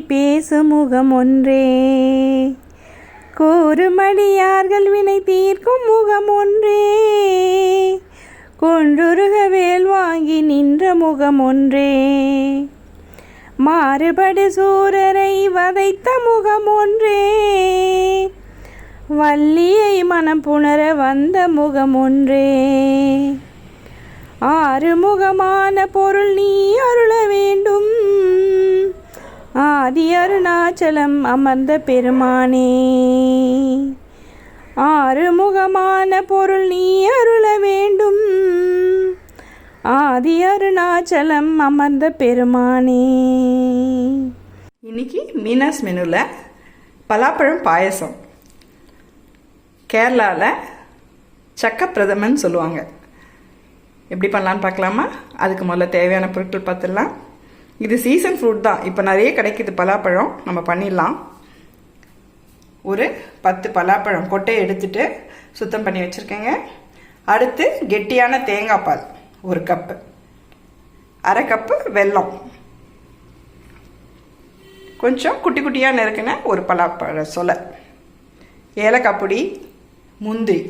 பேசும் முகம் ஒன்றே. கோருமடியார்கள் வினை தீர்க்கும் முகம் ஒன்றே. கொன்றுருக வேல் வாங்கி நின்ற முகம் ஒன்றே. மாறுபடு சூரரை வதைத்த முகம் ஒன்றே. வள்ளியை மனம் புணர வந்த முகம் ஒன்றே. ஆறுமுகமான பொருள் நீ அருள வேண்டும். ஆதி அருணாச்சலம் அமர்ந்த பெருமானே. ஆறுமுகமான பொருள் நீ அருள வேண்டும். ஆதி அருணாச்சலம் அமர்ந்த பெருமானே. இன்னைக்கு மீனாஸ் மெனுவில் பலாப்பழம் பாயசம். கேரளாவில் சக்க பிரதமன் சொல்லுவாங்க. எப்படி பண்ணலான்னு பார்க்கலாமா? அதுக்கு முதல்ல தேவையான பொருட்கள் பார்த்துடலாம். இது சீசன் ஃப்ரூட் தான். இப்போ நிறைய கிடைக்குது. பலாப்பழம் நம்ம பண்ணிடலாம். ஒரு பத்து பலாப்பழம் கொட்டையை எடுத்துட்டு சுத்தம் பண்ணி வச்சுருக்கேங்க. அடுத்து கெட்டியான தேங்காய் பால் ஒரு கப்பு. அரை கப்பு வெல்லம். கொஞ்சம் குட்டி குட்டியாக நறுக்கின ஒரு பலாப்பழ சொலை. ஏலக்காய் பொடி முந்திரி.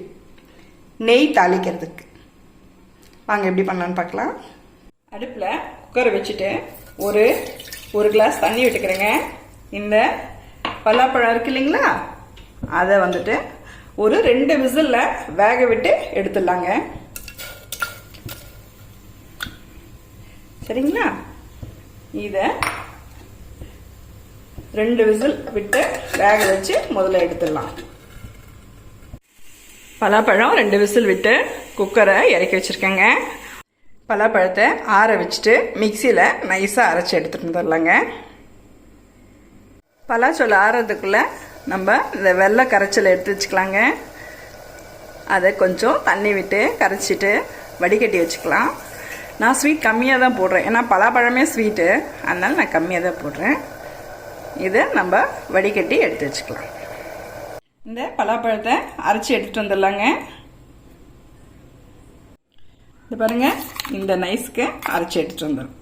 நெய் தாளிக்கிறதுக்கு. வாங்க எப்படி பண்ணலான்னு பார்க்கலாம். அடுப்பில் குக்கரை வச்சுட்டு ஒரு ஒரு கிளாஸ் தண்ணி விட்டுக்கிறேங்க. இந்த பலாப்பழம் இருக்கு இல்லைங்களா? அதை வந்துட்டு ஒரு ரெண்டு விசிலில் வேக விட்டு எடுத்துடலாங்க. சரிங்களா? இதை ரெண்டு விசில் விட்டு வேக வச்சு முதல்ல எடுத்துடலாம். பலாப்பழம் ரெண்டு விசில் விட்டு குக்கரை இறக்கி வச்சுருக்கேங்க. பலாப்பழத்தை ஆற வச்சுட்டு மிக்சியில் நைஸாக அரைச்சி எடுத்துகிட்டு வந்துடலாங்க பலாச்சோல் ஆறுறதுக்குள்ளே நம்ம இந்த வெள்ளை கரைச்சலை எடுத்து வச்சுக்கலாங்க. அதை கொஞ்சம் தண்ணி விட்டு கரைச்சிட்டு வடிகட்டி வச்சுக்கலாம். நான் ஸ்வீட் கம்மியாக தான் போடுறேன். ஏன்னா பலாப்பழமே ஸ்வீட்டு அதனால் நான் கம்மியாக தான் போடுறேன். இதை நம்ம வடிகட்டி எடுத்து வச்சுக்கலாம். இந்த பலாப்பழத்தை அரைச்சி எடுத்துகிட்டு வந்துடலாங்க இது பாருங்க. இந்த நைஸ்க்கு அரைச்சி எடுத்துட்டு வந்துடும்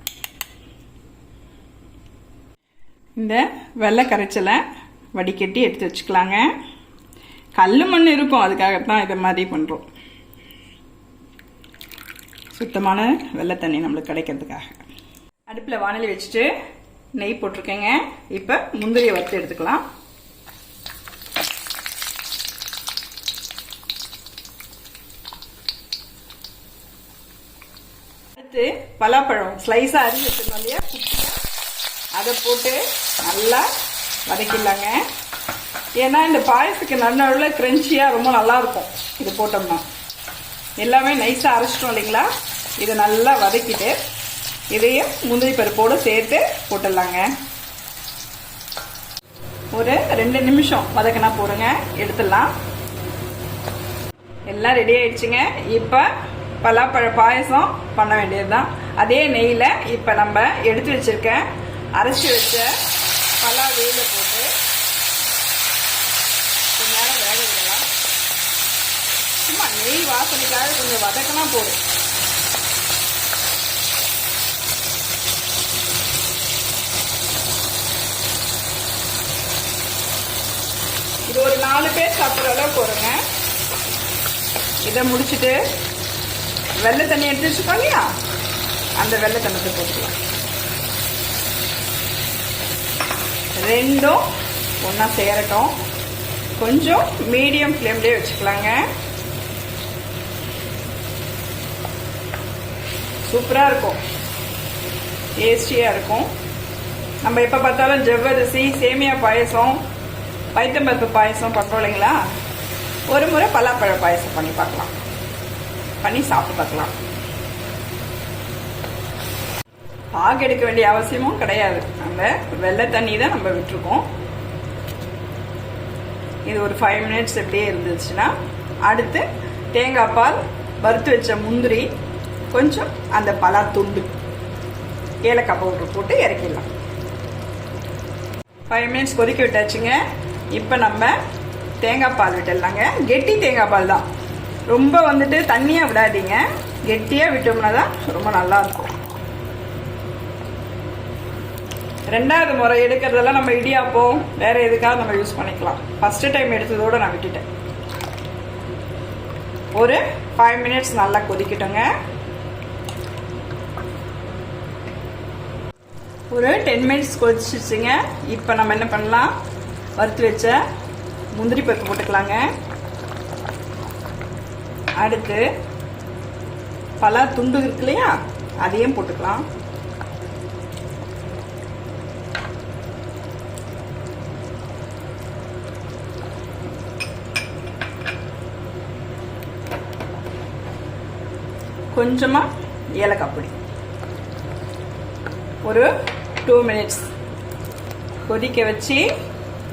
இந்த வெள்ளை கரைச்சலை வடிகட்டி எடுத்து வச்சுக்கலாங்க. கல் மண் இருக்கும் அதுக்காகத்தான் இதை மாதிரி பண்ணுறோம் சுத்தமான வெள்ளை தண்ணி நம்மளுக்கு கிடைக்கிறதுக்காக. அடுப்பில் வானலி வச்சுட்டு நெய் போட்டிருக்கேங்க. இப்போ முந்திரியை வறுத்து எடுத்துக்கலாம். அடுத்து பலாப்பழம் ஸ்லைஸாக அரிஞ்சு வச்சிருந்தோம் இல்லையா? குட்டியாக அதை போட்டு நல்லா வதக்கிடலாங்க. ஏன்னா இந்த பாயசத்துக்கு நடுநடுவில் கிரன்ச்சியாக ரொம்ப நல்லாயிருக்கும். இது போட்டோம்னா. எல்லாமே நைஸாக அரைச்சிட்டோம் இல்லைங்களா? இதை நல்லா வதக்கிட்டு இதையும் முந்திரி பருப்போடு சேர்த்து போட்டுடலாங்க. ஒரு ரெண்டு நிமிஷம் வதக்கினா போடுங்க எடுத்துடலாம். எல்லாம் ரெடி ஆயிடுச்சுங்க. இப்போ பலாப்பழ பாயசம் பண்ண வேண்டியது தான் அதே நெய்யில் இப்போ நம்ம எடுத்து வச்சிருக்க அரைச்சி வச்ச பலா வேல போட்டு கொஞ்ச நேரம் வேக விடலாம். சும்மா நெய் வாசனைக்காக கொஞ்சம் வதக்கினா போதும். இது ஒரு நாலு பேர் சாப்பிட்ற அளவுக்கு வருங்க. இதை முடிச்சுட்டு வெள்ளை தண்ணி எடுத்து வச்சுக்கோ இல்லையா? அந்த வெள்ளை தண்ணத்தை போட்டுக்கலாம். ரெண்டும் ஒன்றா சேரட்டும். கொஞ்சம் மீடியம் ஃப்ளேம்லேயே வச்சுக்கலாங்க. சூப்பராக இருக்கும். டேஸ்டியாக இருக்கும். நம்ம எப்போ பார்த்தாலும் ஜவ்வரிசி சேமியா பாயசம் பைத்தம்பருப்பு பாயசம் பண்ணுறோம் இல்லைங்களா? ஒரு முறை பலாப்பழ பாயசம் பண்ணி பார்க்கலாம். பண்ணி சாப்பிட்டு பார்க்கலாம். பாகு எடுக்க வேண்டிய அவசியமும் கிடையாது. அந்த வெள்ளை தண்ணி தான் நம்ம விட்டுருக்கோம். இது ஒரு ஃபைவ் மினிட்ஸ் இப்படியே இருந்துச்சுன்னா அடுத்து தேங்காய் பால் வறுத்து வச்ச முந்திரி கொஞ்சம் அந்த பலா துண்டு ஏலக்காய் பவுடர் போட்டு இறக்கிடலாம். ஃபைவ் மினிட்ஸ் கொதிக்க விட்டாச்சுங்க. இப்போ நம்ம தேங்காய் பால் விட்டுடலாங்க. கெட்டி தேங்காய் பால் தான். ரொம்ப வந்துட்டு தண்ணியாக விடாதீங்க. கெட்டியாக விட்டோம்னா தான் ரொம்ப நல்லா இருக்கும் ரெண்டாவது முறை எடுக்கிறதெல்லாம் நம்ம இடியாப்பம் வேறு எதுக்காக நம்ம யூஸ் பண்ணிக்கலாம். ஃபஸ்ட்டு டைம் எடுத்ததோட நான் விட்டுட்டேன். ஒரு ஃபைவ் மினிட்ஸ் நல்லா கொதிக்கட்டுங்க. ஒரு டென் மினிட்ஸ் கொதிச்சிச்சுங்க. இப்போ நம்ம என்ன பண்ணலாம்? வறுத்து வச்ச முந்திரி பருப்பு போட்டுக்கலாங்க. அடுத்து பல துண்டு இருக்கு இல்லையா? அதையும் போட்டுக்கலாம். கொஞ்சமாக ஏலக்காய் பொடி. ஒரு டூ மினிட்ஸ் கொதிக்க வச்சு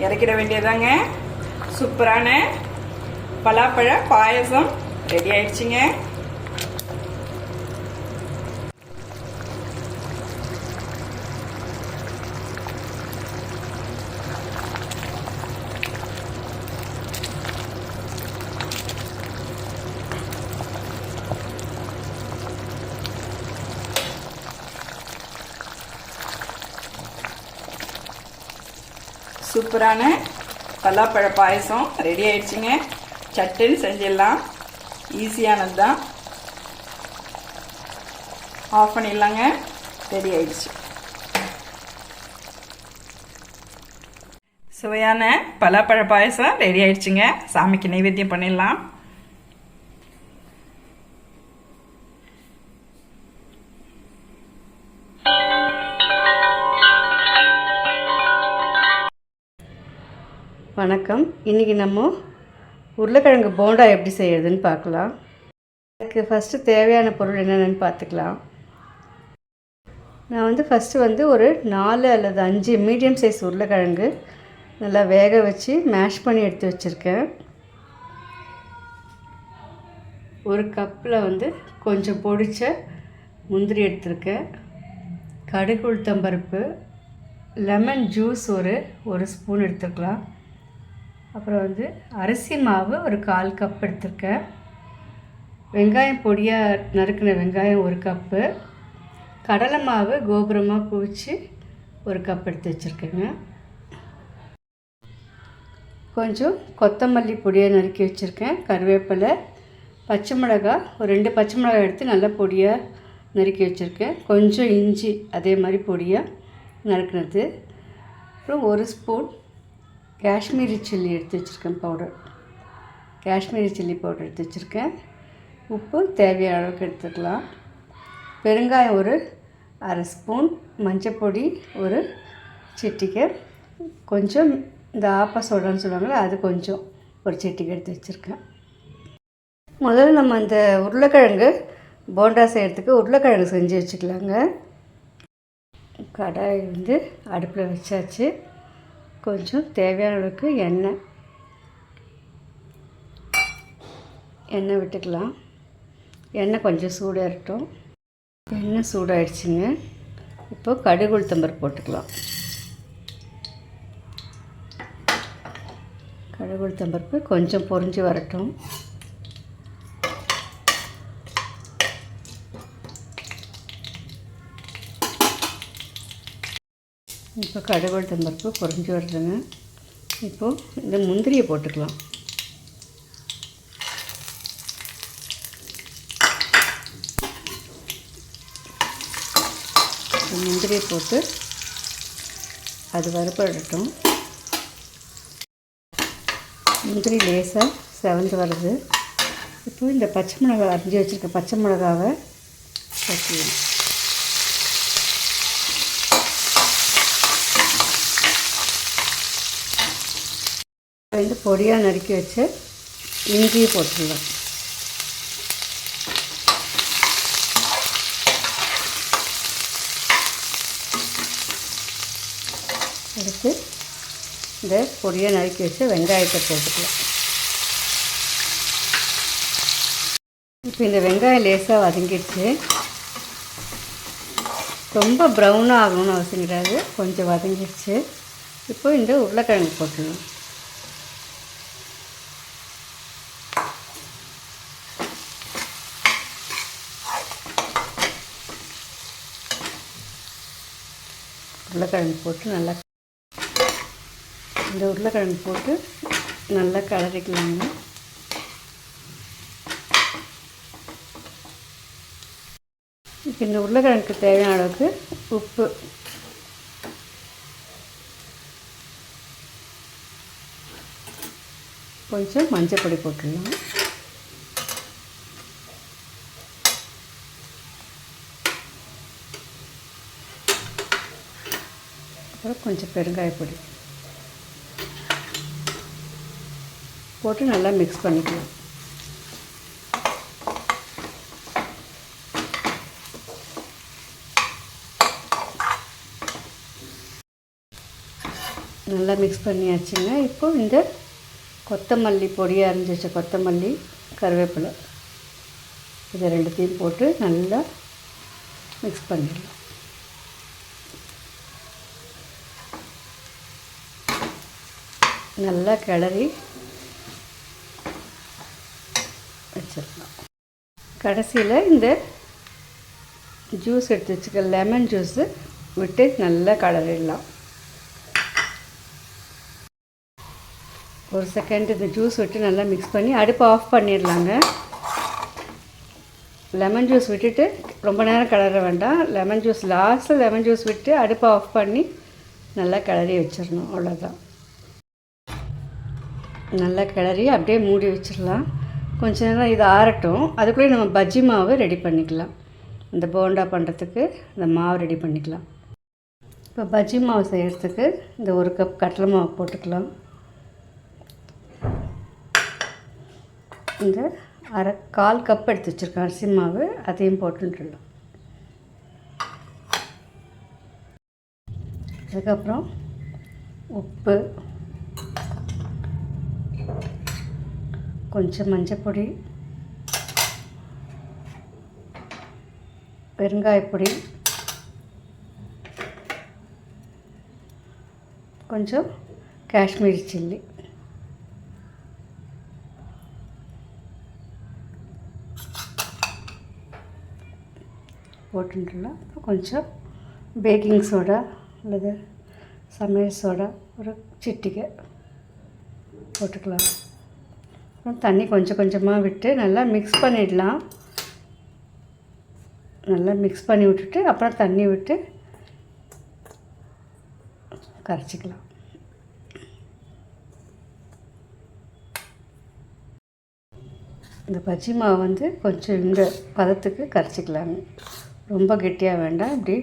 இறக்கிட வேண்டியதாங்க சூப்பரான பலாப்பழ பாயசம். ரெடி ஆயிடுச்சுங்க சூப்பரான பல்லாப்பழ பாயசம். ரெடி ஆயிடுச்சுங்க eh? சட்டுன்னு செஞ்சிடலாம். ஈஸியானது தான் ஆஃப் பண்ணிடலாங்க. ரெடி ஆயிடுச்சு. சுவையான பலாப்பழ பாயசம் ரெடி ஆயிடுச்சுங்க. சாமிக்கு நைவேத்தியம் பண்ணிடலாம். வணக்கம். இன்றைக்கி நம்ம உருளைக்கிழங்கு போண்டா எப்படி செய்கிறதுன்னு பார்க்கலாம். அதுக்கு ஃபஸ்ட்டு தேவையான பொருள் என்னென்னு பார்த்துக்கலாம். நான் வந்து ஃபஸ்ட்டு வந்து ஒரு நாலு அல்லது அஞ்சு மீடியம் சைஸ் உருளைக்கிழங்கு நல்லா வேக வச்சு மேஷ் பண்ணி எடுத்து வச்சுருக்கேன். ஒரு கப்பில் வந்து கொஞ்சம் பொடிச்ச முந்திரி எடுத்திருக்கேன். கடுகு உளுத்தம்பருப்பு லெமன் ஜூஸ் ஒரு ஒரு ஸ்பூன் எடுத்துக்கலாம். அப்புறம் வந்து அரிசி மாவு ஒரு கால் கப் எடுத்திருக்கேன். வெங்காயம் பொடியாக நறுக்கின வெங்காயம் ஒரு கப்பு. கடலை மாவு கோபுரமாக குவிச்சு ஒரு கப் எடுத்து வச்சுருக்கேங்க. கொஞ்சம் கொத்தமல்லி பொடியாக நறுக்கி வச்சுருக்கேன். கருவேப்பிலை பச்சை மிளகா ஒரு ரெண்டு பச்சை மிளகாய் எடுத்து நல்லா பொடியாக நறுக்கி வச்சுருக்கேன். கொஞ்சம் இஞ்சி அதே மாதிரி பொடியாக நறுக்கினது. அப்புறம் ஒரு ஸ்பூன் காஷ்மீரி சில்லி எடுத்து வச்சுருக்கேன் பவுடர் காஷ்மீரி சில்லி பவுடர் எடுத்து வச்சுருக்கேன். உப்பு தேவையான அளவுக்கு எடுத்துக்கலாம். பெருங்காயம் ஒரு அரை ஸ்பூன் மஞ்சப்பொடி ஒரு சிட்டிக்கை கொஞ்சம் இந்த ஆப்பா சோடான்னு சொல்லுவாங்களே அது கொஞ்சம் ஒரு சிட்டிக்கை எடுத்து வச்சுருக்கேன். முதல்ல நம்ம அந்த உருளைக்கிழங்கு போண்டா செய்கிறதுக்கு உருளைக்கிழங்கு செஞ்சு வச்சுக்கலாங்க. கடாய் வந்து அடுப்பில் வச்சாச்சு. கொஞ்சம் தேவையான அளவுக்கு எண்ணெய். எண்ணெய் விட்டுக்கலாம். எண்ணெய் கொஞ்சம் சூடாகட்டும் எண்ணெய் சூடாகிடுச்சிங்க இப்போ கடுகு உளுத்தம்பருப்பு போட்டுக்கலாம். கடுகு உளுத்தம்பருப்பு கொஞ்சம் பொரிஞ்சு வரட்டும். இப்போ கடுகு உளுத்தம்பருப்பு குறைஞ்சி வருதுங்க. இப்போது இந்த முந்திரியை போட்டுக்கலாம். முந்திரியை போட்டு அது வறுப்படட்டும் முந்திரி லேசாக செவந்து வருது. இப்போ இந்த பச்சை மிளகாய் அரிஞ்சு வச்சுருக்க பச்சை மிளகாவை வச்சுக்கணும் வந்து பொடியாக நறுக்கி வச்சு இஞ்சியை போட்டுடலாம் எடுத்து இந்த பொடியை நறுக்கி வச்சு வெங்காயத்தை போட்டுக்கலாம். இப்போ இந்த வெங்காயம் லேசாக வதங்கிடுச்சு. ரொம்ப ப்ரௌனாக ஆகணும்னு அவசியம் கிடையாது. கொஞ்சம் வதங்கிடுச்சு. இப்போ இந்த உருளைக்கிழங்கு போட்டுடணும் உருளைக்கிழங்கு போட்டு நல்லா இந்த உருளைக்கிழங்கு போட்டு நல்லா கலரிக்கலாங்க. இப்போ இந்த உருளைக்கிழங்குக்கு தேவையான அளவுக்கு உப்பு. கொஞ்சம் மஞ்சள் பொடி போட்டுடலாம். அப்புறம் கொஞ்சம் பெருங்காய பொடி. போட்டு நல்லா மிக்ஸ் பண்ணிக்கலாம். நல்லா மிக்ஸ் பண்ணியாச்சுங்க. இப்போ இந்த கொத்தமல்லி பொடியாக இருந்துச்சு. கொத்தமல்லி கருவேப்பிலை. இதை ரெண்டுத்தையும் போட்டு நல்லா மிக்ஸ் பண்ணிடலாம். நல்லா கிளறி வச்சிடலாம். கடைசியில் இந்த ஜூஸ் எடுத்து வச்சுக்க லெமன் ஜூஸு விட்டு நல்லா கலரிடலாம் ஒரு செகண்ட் இந்த ஜூஸ் விட்டு நல்லா மிக்ஸ் பண்ணி அடுப்பை ஆஃப் பண்ணிடலாங்க. லெமன் ஜூஸ் விட்டுட்டு ரொம்ப நேரம் கிளற வேண்டாம். லெமன் ஜூஸ் லாஸ்ட்டில் லெமன் ஜூஸ் விட்டு அடுப்பை ஆஃப் பண்ணி நல்லா கிளறி வச்சிடணும். அவ்வளோதான் நல்லா கிளறி அப்படியே மூடி வச்சிடலாம். கொஞ்ச நேரம் இது ஆறட்டும். அதுக்குள்ளே நம்ம பஜ்ஜி மாவு ரெடி பண்ணிக்கலாம். இந்த போண்டா பண்ணுறதுக்கு இந்த மாவு ரெடி பண்ணிக்கலாம். இப்போ பஜ்ஜி மாவு செய்கிறதுக்கு இந்த ஒரு கப் கடலை மாவு போட்டுக்கலாம். இந்த அரை கால் கப் எடுத்து வச்சுருக்கேன். அரிசி மாவு அதையும் போட்டுட்டுலாம் அதுக்கப்புறம் உப்பு கொஞ்சம் மஞ்சப்பொடி பெருங்காயப்பொடி கொஞ்சம் காஷ்மீரி சில்லி. போட்டுலாம் அப்புறம் கொஞ்சம் பேக்கிங் சோடா அல்லது சமையல் சோடா ஒரு சிட்டிகை போட்டுக்கலாம். தண்ணி கொஞ்சம் கொஞ்சமாக விட்டு நல்லா மிக்ஸ் பண்ணிடலாம். நல்லா மிக்ஸ் பண்ணி விட்டுட்டு அப்புறம் தண்ணி விட்டு கரைச்சிக்கலாம். இந்த பஜ்ஜி மாவு வந்து கொஞ்சம் இந்த பதத்துக்கு கரைச்சிக்கலாங்க. ரொம்ப கெட்டியாக வேண்டாம். இப்படி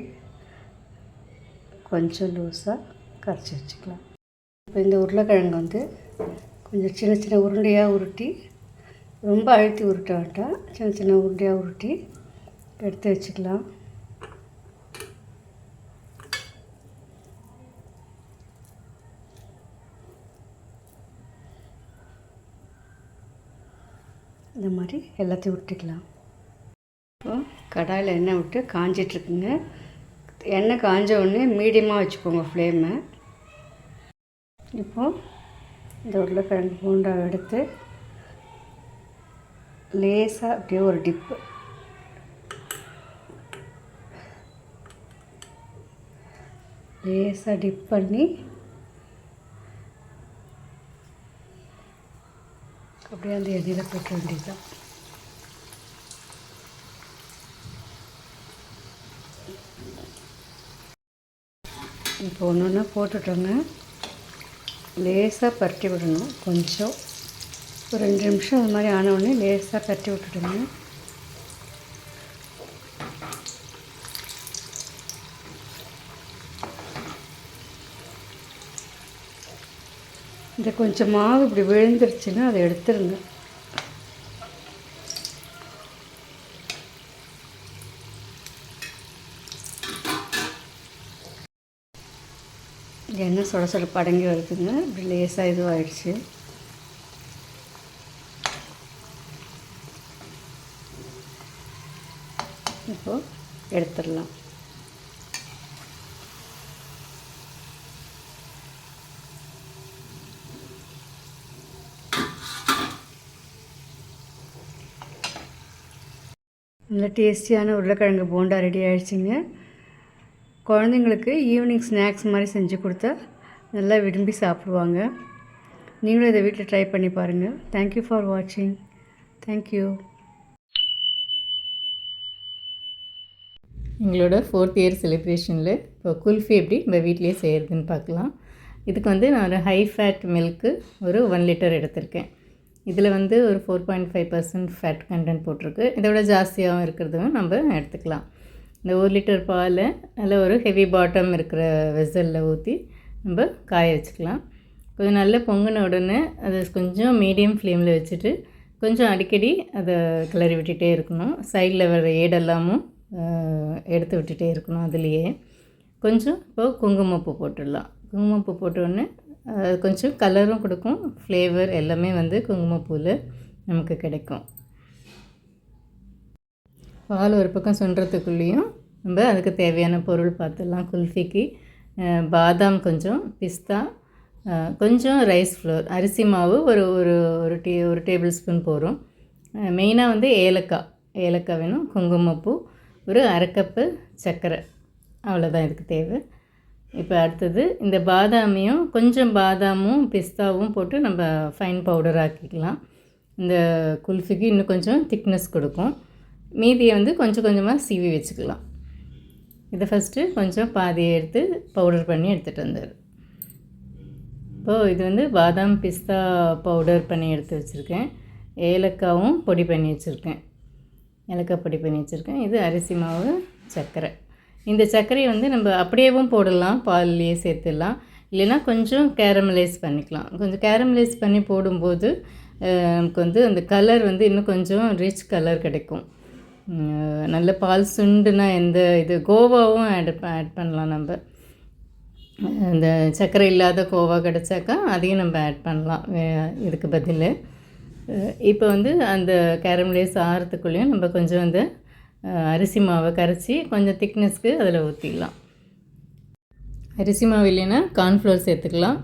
கொஞ்சம் லூஸாக கரைச்சி வச்சுக்கலாம். இப்போ இந்த உருளைக்கிழங்கு வந்து கொஞ்சம் சின்ன சின்ன உருண்டையாக உருட்டி ரொம்ப அழுத்தி உருட்ட வேண்டாம். சின்ன சின்ன உருண்டையாக உருட்டி எடுத்து வச்சுக்கலாம். இந்த மாதிரி எல்லாத்தையும் விட்டுக்கலாம் இப்போ கடாயில் எண்ணெய் விட்டு காஞ்சிட்ருக்குங்க. எண்ணெய் காஞ்ச உடனே மீடியமாக வச்சுக்கோங்க ஃப்ளேமை. இப்போது இந்த உருளைக்கிழங்கு பூண்டாவை எடுத்து லேசாக அப்படியே ஒரு டிப்பு லேசாக டிப் பண்ணி அப்படியே அந்த எண்ணெயில் போட்டு வேண்டியதுதான். இப்போ ஒன்று ஒன்றா போட்டுட்டோங்க. லேசாக பரட்டி விடணும். கொஞ்சம். ஒரு ரெண்டு நிமிஷம் அது மாதிரி ஆனவுடனே லேசாக பரட்டி விட்டுடுங்க. இந்த கொஞ்சம் மாவு இப்படி விழுந்துருச்சுன்னா அதை எடுத்துருங்க. வந்து சுட சுட படங்கி வருதுங்க. இப்படி லேசாக இதுவாகிடுச்சு இப்போது எடுத்துடலாம். நல்ல டேஸ்டியான உருளைக்கிழங்கு போண்டா ரெடி ஆயிடுச்சுங்க. குழந்தைங்களுக்கு ஈவினிங் ஸ்நாக்ஸ் மாதிரி செஞ்சு கொடுத்தா நல்லா விரும்பி சாப்பிடுவாங்க. நீங்களும் இதை வீட்டில் ட்ரை பண்ணி பாருங்கள் தேங்க்யூ ஃபார் வாட்சிங் தேங்க்யூ எங்களோட ஃபோர்த் இயர் செலிப்ரேஷனில் இப்போ குல்ஃபி எப்படி நம்ம வீட்டிலே செய்கிறதுன்னு பார்க்கலாம். இதுக்கு வந்து நான் ஒரு ஹை ஃபேட் மில்க்கு ஒரு ஒன் லிட்டர் எடுத்திருக்கேன். இதில் வந்து ஒரு four point five percent fat content போட்டிருக்கு. இதை விட ஜாஸ்தியாகவும் இருக்கிறதும் நம்ம எடுத்துக்கலாம். இந்த ஒரு லிட்டர் பாலை அதில் ஒரு ஹெவி பாட்டம் இருக்கிற வெசலில் ஊற்றி நம்ம காய வச்சுக்கலாம். கொஞ்சம் நல்லா பொங்கின உடனே அதை கொஞ்சம் மீடியம் ஃப்ளேமில் வச்சுட்டு கொஞ்சம் அடிக்கடி அதை கிளறி விட்டுகிட்டே இருக்கணும். சைடில் வர ஏடெல்லாமும் எடுத்து விட்டுட்டே இருக்கணும் அதுலேயே. கொஞ்சம் இப்போ குங்குமப்பூ போட்டுடலாம். குங்குமப்பூ போட்ட உடனே அது கொஞ்சம் கலரும் கொடுக்கும். ஃப்ளேவர் எல்லாமே வந்து குங்குமப்பூவில் நமக்கு கிடைக்கும். பால் ஒரு பக்கம் சுண்டுறதுக்குள்ளேயும் நம்ம அதுக்கு தேவையான பொருள் பார்த்துடலாம். குல்ஃபிக்கு பாதாம் கொஞ்சம் பிஸ்தா கொஞ்சம் ரைஸ் ஃப்ளோர். அரிசி மாவு ஒரு ஒரு ஒரு டீ ஒரு டேபிள் ஸ்பூன் போகிறோம் மெயினாக வந்து ஏலக்காய். ஏலக்காய் வேணும் குங்குமப்பூ ஒரு அரை கப்பு சர்க்கரை. அவ்வளோதான் இதுக்கு தேவை. இப்போ அடுத்தது இந்த பாதாமையும் கொஞ்சம் பாதாமும் பிஸ்தாவும் போட்டு நம்ம ஃபைன் பவுடர் ஆக்கிக்கலாம். இந்த குல்ஃபிக்கு இன்னும் கொஞ்சம் திக்னஸ் கொடுக்கும். மீதியை வந்து கொஞ்சம் கொஞ்சமாக சீவி வச்சுக்கலாம். இதை ஃபஸ்ட்டு கொஞ்சம் பாதியை எடுத்து பவுடர் பண்ணி எடுத்துகிட்டு வந்தார் இப்போது இது வந்து பாதாம் பிஸ்தா பவுடர் பண்ணி எடுத்து வச்சுருக்கேன். ஏலக்காவும் பொடி பண்ணி வச்சுருக்கேன். ஏலக்காய் பொடி பண்ணி வச்சுருக்கேன். இது அரிசி மாவு சர்க்கரை. இந்த சர்க்கரையை வந்து நம்ம அப்படியேவும் போடலாம். பால்லையே சேர்த்துடலாம். இல்லைன்னா கொஞ்சம் கேரமலைஸ் பண்ணிக்கலாம். கொஞ்சம் கேரமலைஸ் பண்ணி போடும்போது நமக்கு வந்து அந்த கலர் வந்து இன்னும் கொஞ்சம் ரிச் கலர் கிடைக்கும். நல்ல பால் சுண்டுனா எந்த இது கோவாவும் ஆட் ஆட் பண்ணலாம் நம்ம. இந்த சர்க்கரை இல்லாத கோவா கிடச்சாக்கா அதையும் நம்ம ஆட் பண்ணலாம். இதுக்கு பதில். இப்போ வந்து அந்த கேரமலைஸ் ஆகிறதுக்குள்ளேயும் நம்ம கொஞ்சம் வந்து அரிசி மாவை கரைச்சி கொஞ்சம் திக்னஸ்க்கு அதில் ஊற்றிடலாம் அரிசி மாவு இல்லைன்னா கார்ன்ஃப்ளவர் சேர்த்துக்கலாம்.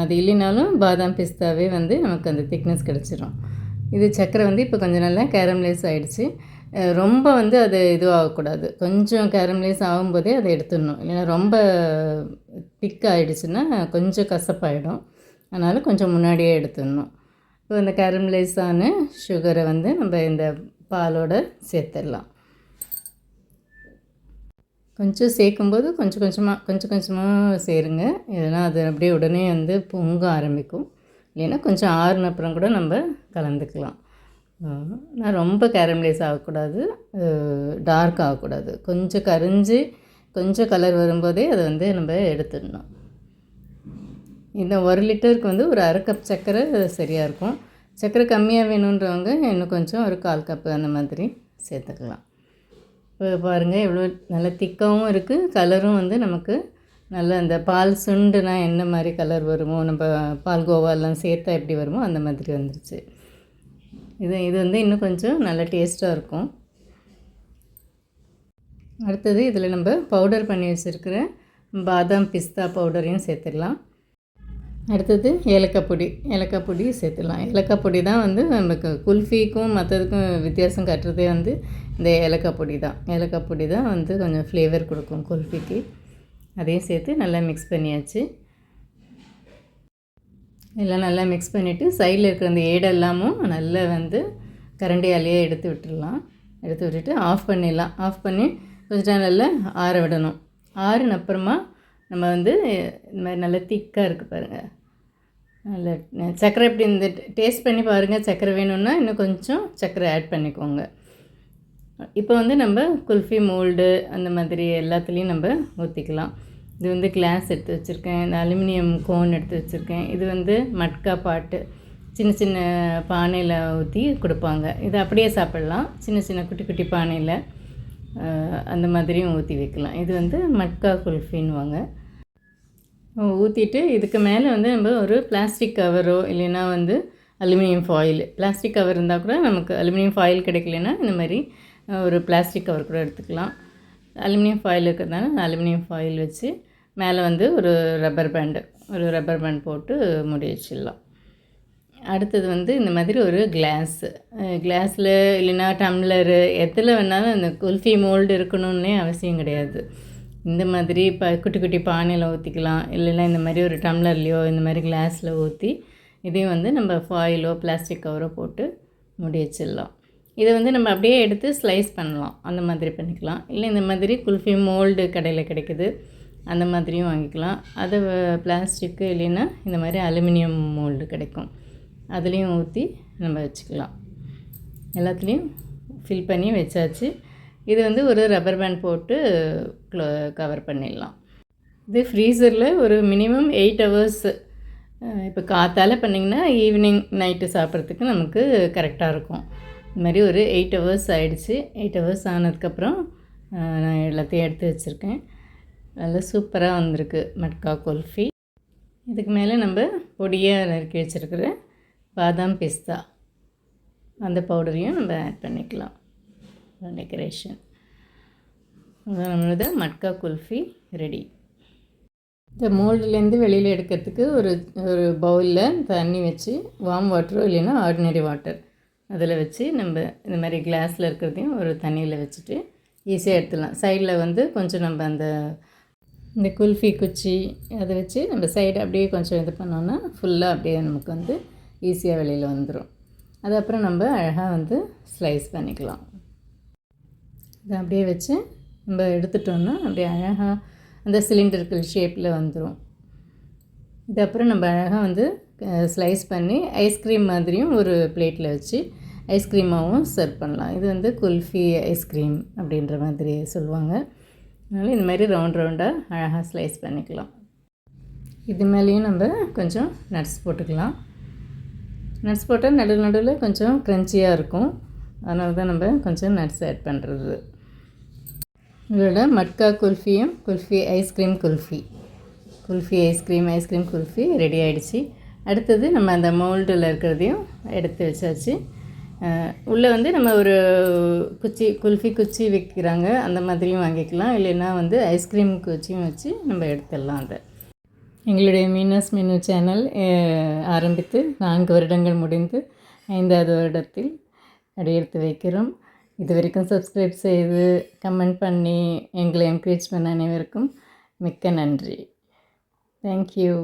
அது இல்லைனாலும் பாதாம் பிஸ்தாவே வந்து நமக்கு அந்த திக்னஸ் கிடச்சிரும். இது சர்க்கரை வந்து இப்போ கொஞ்சம் நல்லா கேரமலைஸ் ஆகிடுச்சு ரொம்ப வந்து அது இதுவாகக்கூடாது. கொஞ்சம் கேரமலைஸ் ஆகும்போதே அதை எடுத்துடணும். இல்லைன்னா ரொம்ப திக் ஆகிடுச்சுன்னா கொஞ்சம் கசப்பாயிடும். அதனால் கொஞ்சம் முன்னாடியே எடுத்துடணும். இப்போ இந்த கேரமலைஸ் ஆன சுகரை வந்து நம்ம இந்த பாலோட சேர்த்துடலாம். கொஞ்சம் சேர்க்கும்போது கொஞ்சம் கொஞ்சமாக கொஞ்சம் கொஞ்சமாக சேருங்க. இல்லைன்னா அது அப்படியே உடனே வந்து பொங்க ஆரம்பிக்கும். இல்லைன்னா கொஞ்சம் ஆறுன அப்புறம் கூட நம்ம கலந்துக்கலாம். நான் ரொம்ப கேரமலைஸ் ஆகக்கூடாது டார்க் ஆகக்கூடாது. கொஞ்சம் கரிஞ்சு கொஞ்சம் கலர் வரும்போதே அதை வந்து நம்ம எடுத்துடணும். இந்த ஒரு லிட்டருக்கு வந்து ஒரு அரை கப் சர்க்கரை சரியாக இருக்கும். சர்க்கரை கம்மியாக வேணுன்றவங்க இன்னும் கொஞ்சம் ஒரு கால் கப்பு அந்த மாதிரி சேர்த்துக்கலாம். இப்போ பாருங்கள் எவ்வளோ நல்ல திக்காகவும் இருக்குது கலரும் வந்து நமக்கு நல்ல அந்த பால் சுண்டுனா என்ன மாதிரி கலர் வருமோ நம்ம பால் கோவாலாம் சேர்த்தா எப்படி வருமோ அந்த மாதிரி வந்துருச்சு. இது இது வந்து இன்னும் கொஞ்சம் நல்ல டேஸ்ட்டாக இருக்கும். அடுத்தது இதில் நம்ம பவுடர் பண்ணி வச்சுருக்கிற பாதாம் பிஸ்தா பவுடரையும் சேர்த்துடலாம். அடுத்தது ஏலக்காய் பொடி ஏலக்காய் பொடி சேர்த்துடலாம். ஏலக்காய் பொடி தான் வந்து நமக்கு குல்ஃபிக்கும் மற்றதுக்கும் வித்தியாசம் கட்டுறதே வந்து இந்த ஏலக்காய் பொடி தான். ஏலக்காய் பொடி தான் வந்து கொஞ்சம் ஃப்ளேவர் கொடுக்கும் குல்ஃபிக்கு. அதையும் சேர்த்து நல்லா மிக்ஸ் பண்ணியாச்சு. எல்லாம் நல்லா மிக்ஸ் பண்ணிவிட்டு சைடில் இருக்கிற அந்த ஏடெல்லாமும் நல்லா வந்து கரண்டியாலேயே எடுத்து விட்டுடலாம் எடுத்து விட்டுட்டு ஆஃப் பண்ணிடலாம். ஆஃப் பண்ணி கொஞ்சம் நேரம் நல்லா ஆற விடணும். ஆறுன அப்புறமா நம்ம வந்து இந்த மாதிரி நல்லா திக்காக இருக்குது பாருங்கள் நல்ல சர்க்கரை எப்படி இந்த டேஸ்ட் பண்ணி பாருங்கள் சர்க்கரை வேணும்னா இன்னும் கொஞ்சம் சர்க்கரை ஆட் பண்ணிக்கோங்க. இப்போ வந்து நம்ம குல்ஃபி மோல்டு அந்த மாதிரி எல்லாத்துலேயும் நம்ம ஊற்றிக்கலாம் இது வந்து கிளாஸ் எடுத்து வச்சுருக்கேன். இந்த அலுமினியம் கோன் எடுத்து வச்சுருக்கேன். இது வந்து மட்கா பாட்டு. சின்ன சின்ன பானையில் ஊற்றி கொடுப்பாங்க. இது அப்படியே சாப்பிட்லாம். சின்ன சின்ன குட்டி குட்டி பானையில் அந்த மாதிரியும் ஊற்றி வைக்கலாம். இது வந்து மட்கா குல்ஃபின்னுவாங்க. ஊற்றிட்டு இதுக்கு மேலே வந்து நம்ம ஒரு பிளாஸ்டிக் கவரோ இல்லைன்னா வந்து அலுமினியம் ஃபாயில் பிளாஸ்டிக் கவர் இருந்தால் கூட நமக்கு அலுமினியம் ஃபாயில் கிடைக்கலன்னா இந்த மாதிரி ஒரு பிளாஸ்டிக் கவர் கூட எடுத்துக்கலாம். அலுமினியம் ஃபாயில் இருக்கிறதுனால அலுமினியம் ஃபாயில் வச்சு மேலே வந்து ஒரு ரப்பர் பேண்டு ஒரு ரப்பர் பேண்ட் போட்டு முடி வச்சிடலாம். அடுத்தது வந்து இந்த மாதிரி ஒரு கிளாஸு கிளாஸில் இல்லைன்னா டம்ளரு எதில் வேணாலும் அந்த குல்ஃபி மோல்டு இருக்கணும்னே அவசியம் கிடையாது. இந்த மாதிரி இப்போ குட்டி குட்டி பானையில் ஊற்றிக்கலாம் இல்லைன்னா இந்த மாதிரி ஒரு டம்ளர்லேயோ இந்த மாதிரி கிளாஸில் ஊற்றி இதையும் வந்து நம்ம ஃபாயிலோ பிளாஸ்டிக் கவரோ போட்டு முடி வச்சிடலாம். இதை வந்து நம்ம அப்படியே எடுத்து ஸ்லைஸ் பண்ணலாம். அந்த மாதிரி பண்ணிக்கலாம். இல்லை இந்த மாதிரி குல்ஃபி மோல்டு கடையில் கிடைக்குது. அந்த மாதிரியும் வாங்கிக்கலாம். அதை பிளாஸ்டிக்கு இல்லைன்னா இந்த மாதிரி அலுமினியம் மோல்டு கிடைக்கும். அதுலேயும் ஊற்றி நம்ம வச்சுக்கலாம். எல்லாத்துலேயும் ஃபில் பண்ணி வச்சாச்சு. இது வந்து ஒரு ரப்பர் பேண்ட் போட்டு க்ளோ கவர் பண்ணிடலாம். இது ஃப்ரீசரில் ஒரு மினிமம் எயிட் ஹவர்ஸ் இப்போ காத்தால் பண்ணிங்கன்னா ஈவினிங் நைட்டு சாப்பிட்றதுக்கு நமக்கு கரெக்டாக இருக்கும். இந்த மாதிரி ஒரு எயிட் ஹவர்ஸ் ஆகிடுச்சு எயிட் ஹவர்ஸ் ஆனதுக்கப்புறம் நான் எல்லாத்தையும் எடுத்து வச்சுருக்கேன். நல்லா சூப்பராக வந்திருக்கு மட்கா குல்ஃபி. இதுக்கு மேலே நம்ம பொடியாக நறுக்கி வச்சுருக்கிற பாதாம் பிஸ்தா. அந்த பவுடரையும் நம்ம ஆட் பண்ணிக்கலாம். டெக்கரேஷன் நம்மளது மட்கா குல்ஃபி ரெடி இந்த மோல்டுலேருந்து வெளியில் எடுக்கிறதுக்கு ஒரு ஒரு பவுலில் தண்ணி வச்சு வார்ம் வாட்டரோ இல்லைன்னா ஆர்டினரி வாட்டர் அதில் வச்சு நம்ம இந்த மாதிரி கிளாஸில் இருக்கிறதையும் ஒரு தண்ணியில் வச்சுட்டு ஈஸியாக எடுத்துடலாம். சைடில் வந்து கொஞ்சம் நம்ம அந்த இந்த குல்ஃபி குச்சி அதை வச்சு நம்ம சைடு அப்படியே கொஞ்சம் இது பண்ணோன்னா ஃபுல்லாக அப்படியே நமக்கு வந்து ஈஸியாக வெளியில் வந்துடும் அது அப்புறம் நம்ம அழகாக வந்து ஸ்லைஸ் பண்ணிக்கலாம். இதை அப்படியே வச்சு நம்ம எடுத்துட்டோம்னா அப்படியே அழகாக அந்த சிலிண்டர்கள் ஷேப்பில் வந்துடும் இது அப்புறம் நம்ம அழகாக வந்து ஸ்லைஸ் பண்ணி ஐஸ்கிரீம் மாதிரியும் ஒரு பிளேட்டில் வச்சு ஐஸ்கிரீமாகவும் சர்வ் பண்ணலாம். இது வந்து குல்ஃபி ஐஸ்கிரீம் அப்படின்ற மாதிரி சொல்லுவாங்க. அதனால் இந்த மாதிரி ரவுண்ட் ரவுண்டாக அழகாக ஸ்லைஸ் பண்ணிக்கலாம். இது மேலேயும் நம்ம கொஞ்சம் நட்ஸ் போட்டுக்கலாம். நட்ஸ் போட்டால் நடு நடுவில் கொஞ்சம் க்ரன்ச்சியாக இருக்கும். அதனால தான் நம்ம கொஞ்சம் நட்ஸ் ஆட் பண்ணுறது இதோட matka குல்ஃபியும் kulfi ice cream kulfi. Kulfi ice cream ice cream kulfi ready ஆகிடுச்சி அடுத்தது நம்ம அந்த மோல்டில் இருக்கிறதையும் எடுத்து வச்சாச்சு. உள்ளே வந்து நம்ம ஒரு குச்சி குல்ஃபி குச்சி வைக்கிறாங்க. அந்த மாதிரியும் வாங்கிக்கலாம். இல்லைன்னா வந்து ஐஸ்கிரீம் குச்சியும் வச்சு நம்ம எடுத்துடலாம் அதை. எங்களுடைய மீனஸ் மெனு சேனல் ஆரம்பித்து நான்கு வருடங்கள் முடிந்து ஐந்தாவது வருடத்தில் அடியெடுத்து வைக்கிறோம். இது வரைக்கும் சப்ஸ்கிரைப் செய்து கமெண்ட் பண்ணி எங்களை என்கரேஜ் பண்ண அனைவருக்கும் மிக்க நன்றி. தேங்க்யூ